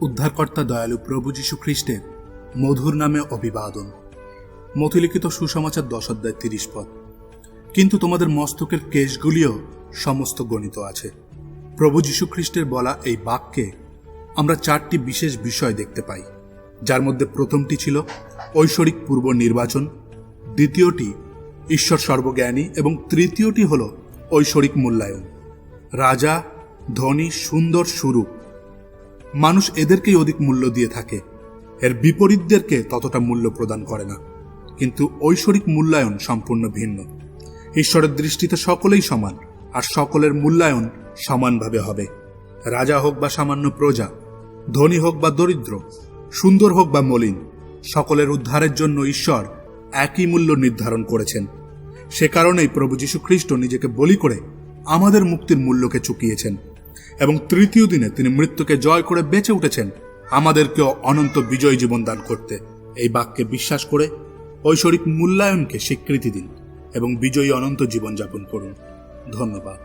উদ্ধারকর্তা দয়ালু প্রভু যীশু খ্রিস্টের মধুর নামে অভিবাদন। মথিলিখিত সুসমাচার দশ অধ্যায় তিরিশ পদ। কিন্তু তোমাদের মস্তকের কেশগুলিও সমস্ত গণিত আছে। প্রভু যীশু খ্রিস্টের বলা এই বাক্যে আমরা চারটি বিশেষ বিষয় দেখতে পাই। যার মধ্যে প্রথমটি ছিল ঐশ্বরিক পূর্ব নির্বাচন, দ্বিতীয়টি ঈশ্বর সর্বজ্ঞানী এবং তৃতীয়টি হল ঐশ্বরিক মূল্যায়ন। রাজা, ধনী, সুন্দর স্বরূপ মানুষ এদেরকেই অধিক মূল্য দিয়ে থাকে। এর বিপরীতদেরকে ততটা মূল্য প্রদান করে না। কিন্তু ঐশ্বরিক মূল্যায়ন সম্পূর্ণ ভিন্ন। ঈশ্বরের দৃষ্টিতে সকলেই সমান, আর সকলের মূল্যায়ন সমানভাবে হবে। রাজা হোক বা সামান্য প্রজা, ধনী হোক বা দরিদ্র, সুন্দর হোক বা মলিন, সকলের উদ্ধারের জন্য ঈশ্বর একই মূল্য নির্ধারণ করেছেন। সে কারণেই প্রভু যীশু খ্রিস্ট নিজেকে বলি করে আমাদের মুক্তির মূল্যকে চুকিয়েছেন, এবং তৃতীয় দিনে তিনি মৃত্যুকে জয় করে বেঁচে উঠেছেন আমাদেরকেও অনন্ত বিজয় জীবন দান করতে। এই বাক্যে বিশ্বাস করে ঐশ্বরিক মূল্যায়নকে স্বীকৃতি দিন। এবং বিজয়ী অনন্ত জীবনযাপন করুন। ধন্যবাদ।